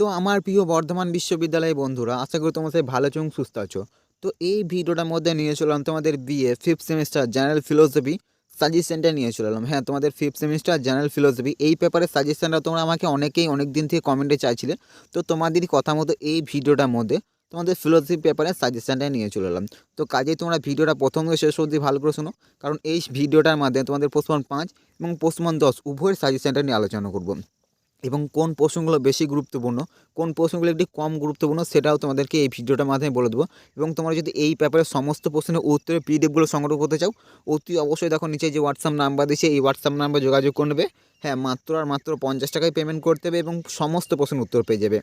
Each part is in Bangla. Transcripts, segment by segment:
তো আমার প্রিয় বর্ধমান বিশ্ববিদ্যালয়ের বন্ধুরা, আশা করি তোমার সাথে ভালো চোখ সুস্থ আছো। তো এই ভিডিওটার মধ্যে নিয়ে চললাম তোমাদের BA fifth semester general philosophy সাজেশনটা নিয়ে চললাম হ্যাঁ তোমাদের ফিফথ সেমিস্টার জেনারেল ফিলোসফি এই পেপারের সাজেশনটা তোমরা আমাকে অনেকেই অনেক দিন থেকে কমেন্টে চাইছিলে। তো তোমাদেরই কথা মতো এই ভিডিওটার মধ্যে তোমাদের ফিলোসফি পেপারের সাজেশনটা নিয়ে চলে এলাম। তো কাজেই তোমরা ভিডিওটা প্রথম থেকে শেষ অবধি ভালো করে শোনো, কারণ এই ভিডিওটার মাধ্যমে তোমাদের পোস্টমান পাঁচ এবং পোস্টমান দশ উভয়ের সাজেশনটা নিয়ে আলোচনা করব। এবং কোন প্রশ্নগুলো বেশি গুরুত্বপূর্ণ, কোন প্রশ্নগুলো একটি কম গুরুত্বপূর্ণ সেটাও তোমাদেরকে এই ভিডিওটার মাধ্যমে বলে দেবো। এবং তোমরা যদি এই পেপারের সমস্ত প্রশ্নের উত্তরে পিডিএফগুলো সংগ্রহ করতে চাও, অতি অবশ্যই দেখো নিচে যে হোয়াটসঅ্যাপ নাম্বার দিয়েছে, এই হোয়াটসঅ্যাপ নাম্বার যোগাযোগ করে নেবে। হ্যাঁ মাত্র আর মাত্র পঞ্চাশ টাকায় পেমেন্ট করতে হবে এবং সমস্ত প্রশ্নের উত্তর পেয়ে যাবে।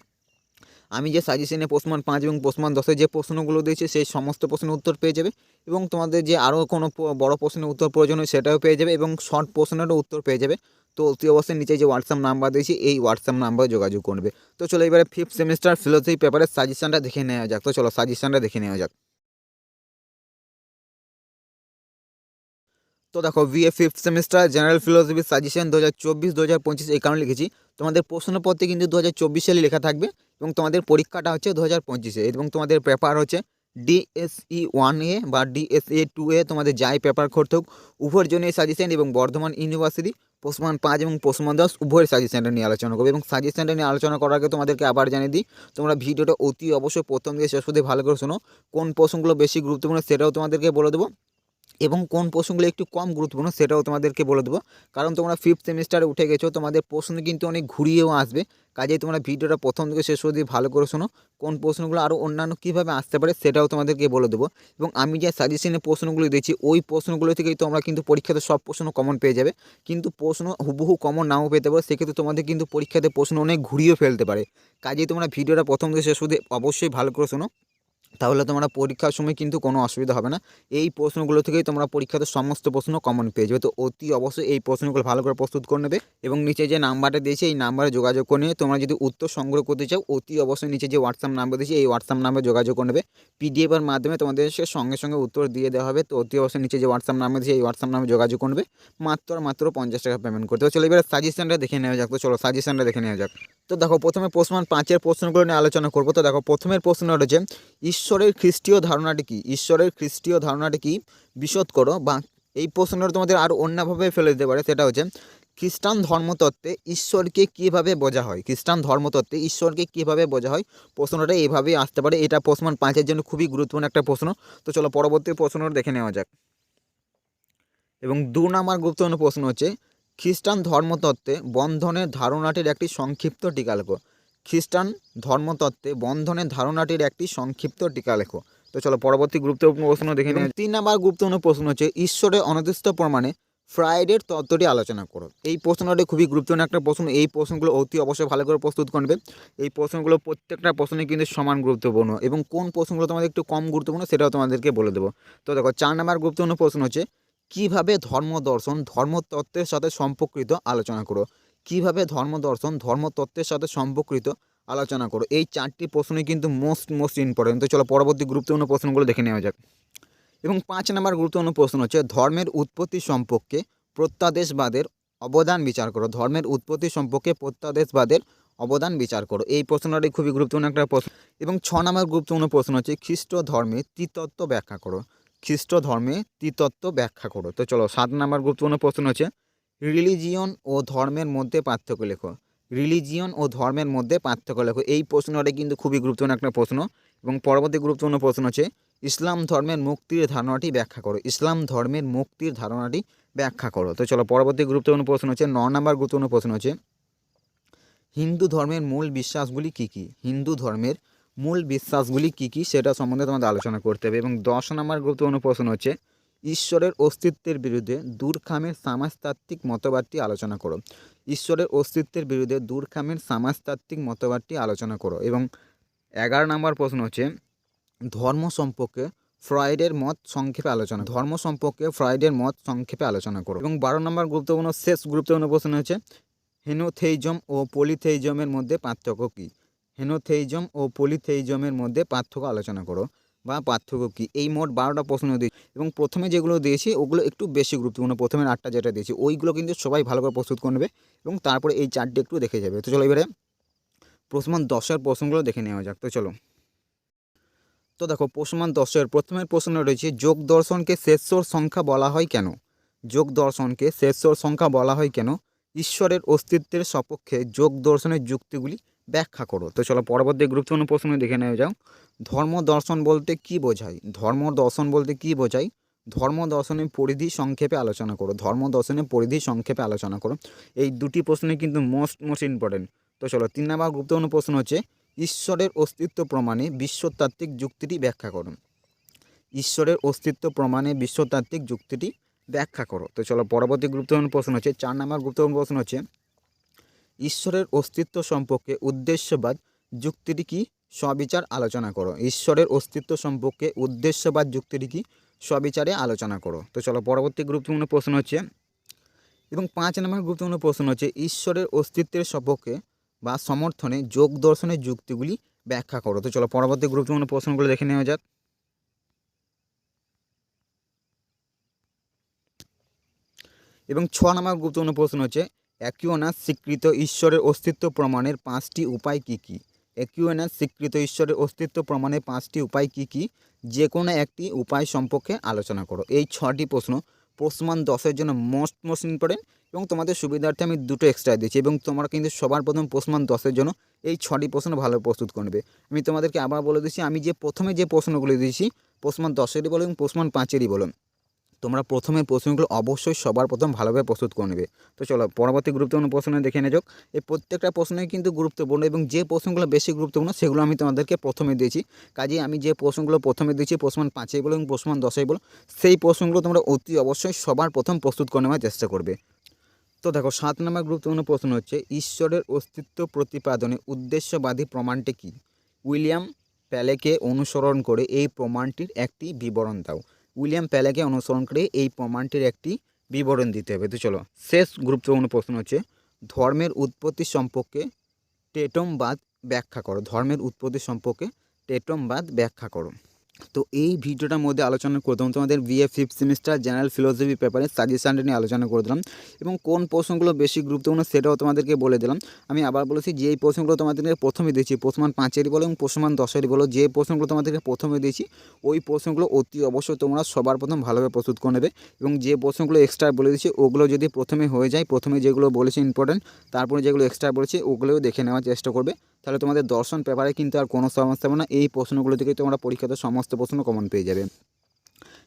আমি যে সাজেশনে পোস্টমান পাঁচ এবং পোস্টমান দশে যে প্রশ্নগুলো দিয়েছি, সেই সমস্ত প্রশ্নের উত্তর পেয়ে যাবে এবং তোমাদের যে আরও কোনো বড় প্রশ্নের উত্তর প্রয়োজন হয় সেটাও পেয়ে যাবে এবং শর্ট প্রশ্নেরও উত্তর পেয়ে যাবে। তো অতি অবশ্যই নিচে যে হোয়াটসঅ্যাপ নাম্বার দিয়েছি, এই হোয়াটসঅ্যাপ নাম্বারে যোগাযোগ করবে। তো চলো এবারে ফিফথ সেমিস্টার ফিলোসফি পেপারের সাজেশনটা দেখে নেওয়া যাক। তো চলো সাজেশনটা দেখে নেওয়া যাক। তো দেখো BA fifth semester general philosophy suggestion দু হাজার চব্বিশ দু হাজার পঁচিশ এই কারণে লিখেছি। তোমাদের প্রশ্নপত্রে কিন্তু দু হাজার চব্বিশ সালে লেখা থাকবে এবং তোমাদের পরীক্ষাটা হচ্ছে দু হাজার পঁচিশে এবং তোমাদের পেপার হচ্ছে ডিএসই ওয়ান এ বা ডিএসএ টু এ তোমাদের যাই পেপার করতে হোক, উভয়ের জন্য এই সাজেশন এবং বর্ধমান ইউনিভার্সিটি পোষমান পাঁচ এবং পোষমান দশ উভয়ের সাজেশনটা নিয়ে আলোচনা করব এবং সাজেশনটা নিয়ে আলোচনা করার আগে তোমাদেরকে আবার জানিয়ে দিই, তোমরা ভিডিওটা অতি অবশ্যই প্রথম দিয়ে শেষ পর্যন্ত ভালো করে শোনো, কোন প্রশ্নগুলো বেশি গুরুত্বপূর্ণ সেটাও তোমাদেরকে বলে দেবো। এবং কোন প্রশ্নগুলো একটু কম গুরুত্বপূর্ণ সেটাও তোমাদেরকে বলে দেবো। কারণ তোমরা ফিফথ সেমিস্টারে উঠে গেছো, তোমাদের প্রশ্ন কিন্তু অনেক ঘুরিয়েও আসবে। কাজেই তোমরা ভিডিওটা প্রথম থেকে শেষ অবধি ভালো করে শোনো, কোন প্রশ্নগুলো আরও অন্যান্য কীভাবে আসতে পারে সেটাও তোমাদেরকে বলে দেবো। এবং আমি যে সাজেশনে প্রশ্নগুলো দিয়েছি, ওই প্রশ্নগুলো থেকেই তোমরা কিন্তু পরীক্ষাতে সব প্রশ্ন কমন পেয়ে যাবে। কিন্তু প্রশ্ন হুবহু কমন নাও পেতে পারো, সেক্ষেত্রে তোমাদের কিন্তু পরীক্ষাতে প্রশ্ন অনেক ঘুরিয়ে ফেলতে পারে। কাজেই তোমরা ভিডিওটা প্রথম থেকে শেষ অবধি অবশ্যই ভালো করে শোনো। তাহলে তোমরা পরীক্ষার সময় কিন্তু কোনো অসুবিধা হবে না। এই প্রশ্নগুলো থেকেই তোমরা পরীক্ষাতে সমস্ত প্রশ্ন কমন পেয়ে যাবে। তো অতি অবশ্যই এই প্রশ্নগুলো ভালো করে প্রস্তুত করে নেবে এবং নিচে যে নাম্বারটা দিয়েছে, এই নাম্বারে যোগাযোগ করে নিয়ে তোমরা যদি উত্তর সংগ্রহ করতে চাও, অতি অবশ্যই নিচে যে হোয়াটসঅ্যাপ নাম্বার দিয়েছে, এই হোয়াটসঅ্যাপ নাম্বারে যোগাযোগ করে নেবে। পিডিএফের মাধ্যমে তোমাদের সঙ্গে সঙ্গে উত্তর দিয়ে দেওয়া হবে। তো অতি অবশ্যই নিচে যে হোয়াটসঅ্যাপ নাম্বার দিয়েছে, এই হোয়াটসঅ্যাপ নাম্বারে যোগাযোগ করবে মাত্র আর মাত্র পঞ্চাশ টাকা পেমেন্ট করতে হবে। চলো এবার সাজেশনটা দেখে নেওয়া যাক। তো চলো সাজেশনটা দেখে নেওয়া যাক। তো দেখো, প্রথমে প্রশ্ন, পাঁচের প্রশ্নগুলো নিয়ে আলোচনা করব। তো দেখো, প্রথমের প্রশ্নটা হচ্ছে ঈশ্বরের খ্রিস্টীয় ধারণাটি কী? ঈশ্বরের খ্রিস্টীয় ধারণাটি কী? বিশদ করো। বা এই প্রশ্নটা তোমাদের আরও অন্যভাবে ফেলে দিতে পারে। সেটা হচ্ছে, খ্রিস্টান ধর্মতত্ত্বে ঈশ্বরকে কীভাবে বোঝা হয়? খ্রিস্টান ধর্মতত্ত্বে ঈশ্বরকে কীভাবে বোঝা হয়? প্রশ্নটা এইভাবেই আসতে পারে। এটা প্রশ্ন পাঁচের জন্য খুবই গুরুত্বপূর্ণ একটা প্রশ্ন। তো চলো পরবর্তী প্রশ্নটা দেখে নেওয়া যাক। এবং দু নম্বর গুরুত্বপূর্ণ প্রশ্ন হচ্ছে, খ্রিস্টান ধর্মতত্ত্বে বন্ধনের ধারণাটির একটি সংক্ষিপ্ত টিকা লেখো খ্রিস্টান ধর্মতত্ত্বে বন্ধনের ধারণাটির একটি সংক্ষিপ্ত টিকা লেখো। তো চলো পরবর্তী গুরুত্বপূর্ণ প্রশ্ন দেখে নিই। তিন নম্বর গুরুত্বপূর্ণ প্রশ্ন হচ্ছে, ঈশ্বরের অনির্দিষ্ট প্রমাণে ফ্রাইডের তত্ত্বটি আলোচনা করো। এই প্রশ্নটি খুবই গুরুত্বপূর্ণ একটা প্রশ্ন। এই প্রশ্নগুলো অতি অবশ্যই ভালো করে প্রস্তুত করবে। এই প্রশ্নগুলো প্রত্যেকটা প্রশ্নই কিন্তু সমান গুরুত্বপূর্ণ এবং কোন প্রশ্নগুলো তোমাদের একটু কম গুরুত্বপূর্ণ সেটাও তোমাদেরকে বলে দেবো। তো দেখো, চার নম্বর গুরুত্বপূর্ণ প্রশ্ন হচ্ছে, কীভাবে ধর্ম দর্শন ধর্মতত্ত্বের সাথে সম্পর্কিত আলোচনা করো? কীভাবে ধর্ম দর্শন ধর্মতত্ত্বের সাথে সম্পর্কিত আলোচনা করো? এই চারটি প্রশ্নই কিন্তু মোস্ট মোস্ট ইম্পর্টেন্ট তো চলো পরবর্তী গুরুত্বপূর্ণ প্রশ্নগুলো দেখে নেওয়া যাক। এবং পাঁচ নম্বর গুরুত্বপূর্ণ প্রশ্ন হচ্ছে, ধর্মের উৎপত্তি সম্পর্কে প্রত্যাদেশবাদের অবদান বিচার করো। ধর্মের উৎপত্তি সম্পর্কে প্রত্যাদেশবাদের অবদান বিচার করো। এই প্রশ্নটি খুবই গুরুত্বপূর্ণ একটা প্রশ্ন। এবং ছ নম্বর গুরুত্বপূর্ণ প্রশ্ন হচ্ছে, খ্রিস্ট ধর্মে ত্রিতত্ত্ব ব্যাখ্যা করো। খ্রিস্ট ধর্মে ত্রিতত্ত্ব ব্যাখ্যা করো। তো চলো সাত নম্বর গুরুত্বপূর্ণ প্রশ্ন হচ্ছে রিলিজিয়ন ও ধর্মের মধ্যে পার্থক্য লেখো। রিলিজিয়ন ও ধর্মের মধ্যে পার্থক্য লেখো। এই প্রশ্নটা কিন্তু খুবই গুরুত্বপূর্ণ একটা প্রশ্ন এবং পরবর্তী গুরুত্বপূর্ণ প্রশ্ন হচ্ছে, ইসলাম ধর্মের মুক্তির ধারণাটি ব্যাখ্যা করো। ইসলাম ধর্মের মুক্তির ধারণাটি ব্যাখ্যা করো। তো চলো, পরবর্তী গুরুত্বপূর্ণ প্রশ্ন হচ্ছে, ন নম্বর গুরুত্বপূর্ণ প্রশ্ন হচ্ছে, হিন্দু ধর্মের মূল বিশ্বাসগুলি কী কী? হিন্দু ধর্মের মূল বিশ্বাসগুলি কী কী? সেটা সম্বন্ধে তোমাদের আলোচনা করতে হবে এবং দশ নম্বর গুরুত্বপূর্ণ প্রশ্ন হচ্ছে ঈশ্বরের অস্তিত্বের বিরুদ্ধে দূরখামের সমাজতাত্ত্বিক মতবাদটি আলোচনা করো। ঈশ্বরের অস্তিত্বের বিরুদ্ধে দূরখামের সমাজতাত্ত্বিক মতবাদটি আলোচনা করো এবং এগারো নম্বর প্রশ্ন হচ্ছে, ধর্ম সম্পর্কে ফ্রয়েডের মত সংক্ষেপে আলোচনা ধর্ম সম্পর্কে ফ্রয়েডের মত সংক্ষেপে আলোচনা করো। এবং বারো নম্বর গুরুত্বপূর্ণ, শেষ গুরুত্বপূর্ণ প্রশ্ন হচ্ছে, হেনোথেইজম ও পলিথেইজমের মধ্যে পার্থক্য কী? হেনোথেইজম ও পলিথেইজমের মধ্যে পার্থক্য আলোচনা করো। বা পার্থক্য কী? এই মোট বারোটা প্রশ্ন দিই এবং প্রথমে যেগুলো দিয়েছি, ওগুলো একটু বেশি গুরুত্বপূর্ণ। প্রথমে আটটা যেটা দিয়েছি, ওইগুলো কিন্তু সবাই ভালো করে প্রস্তুত করবে এবং তারপরে এই চারটে একটু দেখে যাবে। তো চলো এবারে প্রশ্নমান দশের প্রশ্নগুলো দেখে নেওয়া যাক। তো চলো। তো দেখো, প্রশ্নমান দশের প্রথমের প্রশ্ন রয়েছে, যোগ দর্শনকে শেষর সংখ্যা বলা হয় কেন? যোগ দর্শনকে শেষর সংখ্যা বলা হয় কেন? ঈশ্বরের অস্তিত্বের সপক্ষে যোগ দর্শনের যুক্তিগুলি ব্যাখ্যা করো। তো চলো পরবর্তী গুরুত্বপূর্ণ প্রশ্ন দেখে নেওয়া যাও। ধর্ম দর্শন বলতে কি বোঝায়? ধর্ম দর্শন বলতে কি বোঝায়? ধর্ম দর্শনের পরিধি সংক্ষেপে আলোচনা করো। ধর্ম দর্শনের পরিধি সংক্ষেপে আলোচনা করো। এই দুটি প্রশ্নই কিন্তু মোস্ট মোস্ট ইম্পর্টেন্ট তো চলো, তিন নম্বর গুরুত্বপূর্ণ প্রশ্ন হচ্ছে, ঈশ্বরের অস্তিত্ব প্রমাণে বিশ্বতাত্ত্বিক যুক্তিটি ব্যাখ্যা করুন ঈশ্বরের অস্তিত্ব প্রমাণে বিশ্বতাত্ত্বিক যুক্তিটি ব্যাখ্যা করো। তো চলো, পরবর্তী গুরুত্বপূর্ণ প্রশ্ন হচ্ছে, চার নম্বর গুরুত্বপূর্ণ প্রশ্ন হচ্ছে ঈশ্বরের অস্তিত্ব সম্পর্কে উদ্দেশ্যবাদ, যুক্তিটি কি? সবিচার আলোচনা করো। ঈশ্বরের অস্তিত্ব সম্পর্কে উদ্দেশ্যবাদ, যুক্তিটি কি? সবিচারে আলোচনা করো। তো চলো পরবর্তী গুরুত্বপূর্ণ প্রশ্ন হচ্ছে, এবং পাঁচ নম্বর গুরুত্বপূর্ণ প্রশ্ন হচ্ছে, ঈশ্বরের অস্তিত্বের সপক্ষে বা সমর্থনে, যোগ দর্শনের যুক্তিগুলি ব্যাখ্যা করো। তো চলো পরবর্তী গুরুত্বপূর্ণ প্রশ্নগুলো দেখে নেওয়া যাক। এবং ছ নম্বর গুরুত্বপূর্ণ প্রশ্ন হচ্ছে অ্যাকিওনাস স্বীকৃত ঈশ্বরের অস্তিত্ব প্রমাণের পাঁচটি উপায় কী কী? অ্যাকিওনাস স্বীকৃত ঈশ্বরের অস্তিত্ব প্রমাণের পাঁচটি উপায় কী কী? যে কোনো একটি উপায় সম্পর্কে আলোচনা করো। এই ছটি প্রশ্ন প্রশ্নমান দশের জন্য মোস্ট মোস্ট ইম্পর্টেন্ট এবং তোমাদের সুবিধার্থে আমি দুটো এক্সট্রা দিচ্ছি এবং তোমরা কিন্তু সবার প্রথম প্রশ্নমান দশের জন্য এই ছটি প্রশ্ন ভালো প্রস্তুত করবে। আমি তোমাদেরকে আবার বলে দিচ্ছি, আমি যে প্রথমে যে প্রশ্নগুলি দিয়েছি, প্রশ্নমান দশেরই বলো এবং প্রশ্নমান পাঁচেরই বলো। তোমরা প্রথমে প্রশ্নগুলো অবশ্যই সবার প্রথম ভালোভাবে প্রস্তুত করে নেবে। তো চলো, পরবর্তী গুরুত্বপূর্ণ প্রশ্ন দেখে যাক এই প্রত্যেকটা প্রশ্নই কিন্তু গুরুত্বপূর্ণ এবং যে প্রশ্নগুলো বেশি গুরুত্বপূর্ণ সেগুলো আমি তোমাদেরকে প্রথমে দিয়েছি। কাজেই আমি যে প্রশ্নগুলো প্রথমে দিয়েছি প্রশ্নমান পাঁচেই বলো এবং প্রশ্নমান দশেই বলো, সেই প্রশ্নগুলো তোমরা অতি অবশ্যই সবার প্রথম প্রস্তুত করে নেওয়ার চেষ্টা করবে। তো দেখো, সাত নম্বর গুরুত্বপূর্ণ প্রশ্ন হচ্ছে, ঈশ্বরের অস্তিত্ব প্রতিপাদনে উদ্দেশ্যবাদী প্রমাণটি কী? উইলিয়াম প্যালেকে অনুসরণ করে এই প্রমাণটির একটি বিবরণ দাও। উইলিয়াম প্যালেকে অনুসরণ করে এই প্রমাণটির একটি বিবরণ দিতে হবে। তো চলো, শেষ গুরুত্বপূর্ণ প্রশ্ন হচ্ছে, ধর্মের উৎপত্তি সম্পর্কে টেটমবাদ ব্যাখ্যা করো। ধর্মের উৎপত্তি সম্পর্কে টেটমবাদ ব্যাখ্যা করো। তো এই ভিডিওটার মধ্যে আলোচনা করতাম তোমাদের BA fifth semester general philosophy পেপারের সাজেশানটা নিয়ে আলোচনা করে দিলাম এবং কোন প্রশ্নগুলো বেশি গুরুত্বপূর্ণ সেটাও তোমাদেরকে বলে দিলাম। আমি আবার বলেছি যে এই প্রশ্নগুলো তোমাদেরকে প্রথমে দিয়েছি প্রশ্নমান পাঁচেরই বলো এবং প্রশ্নমান দশেরই বলো। যে প্রশ্নগুলো তোমাদেরকে প্রথমে দিয়েছি, ওই প্রশ্নগুলো অতি অবশ্যই তোমরা সবার প্রথম ভালোভাবে প্রস্তুত করে নেবে এবং যে প্রশ্নগুলো এক্সট্রা বলে দিয়েছি, ওগুলো যদি প্রথমে হয়ে যায়, প্রথমে যেগুলো বলেছি ইম্পর্টেন্ট তারপরে যেগুলো এক্সট্রা বলেছি, ওগুলোও দেখে নেওয়ার চেষ্টা করবে। তাহলে তোমাদের দর্শন পেপারে কিন্তু আর কোনো সমস্যা হবে না। এই প্রশ্নগুলো থেকে তোমরা পরীক্ষাতে সমস্ত প্রশ্ন কমন পেয়ে যাবে।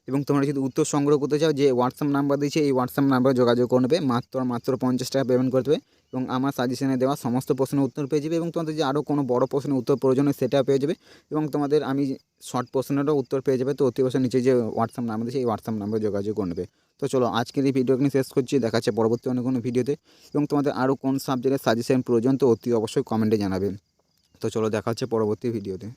এবং তোমরা যদি উত্তর সংগ্রহ করতে চাও, যে হোয়াটসঅ্যাপ নাম্বার দিয়েছে, এই হোয়াটসঅ্যাপ নাম্বারে যোগাযোগ করে নেবে। মাত্র মাত্র পঞ্চাশ টাকা পেমেন্ট করতে হবে এবং আমার সাজেশনে দেওয়া সমস্ত প্রশ্নের উত্তর পেয়ে যাবে। এবং তোমাদের যে আরও কোনো বড় প্রশ্নের উত্তর প্রয়োজন হয় সেটা পেয়ে যাবে। এবং তোমাদের আমি শর্ট প্রশ্নেরও উত্তর পেয়ে যাবে। তো অতি অবশ্যই নিচে যে হোয়াটসঅ্যাপ নাম্বার দিয়েছে, এই হোয়াটসঅ্যাপ নাম্বারে যোগাযোগ করে নেবে। তো চলো, আজকের এই ভিডিও এখানে শেষ করছি। দেখাচ্ছে পরবর্তী অন্য কোনো ভিডিওতে এবং তোমাদের আরও কোন সাবজেক্টের সাজেশন প্রয়োজন, তো অতি অবশ্যই কমেন্টে জানাবে। তো চলো, দেখা হচ্ছে পরবর্তী ভিডিওতে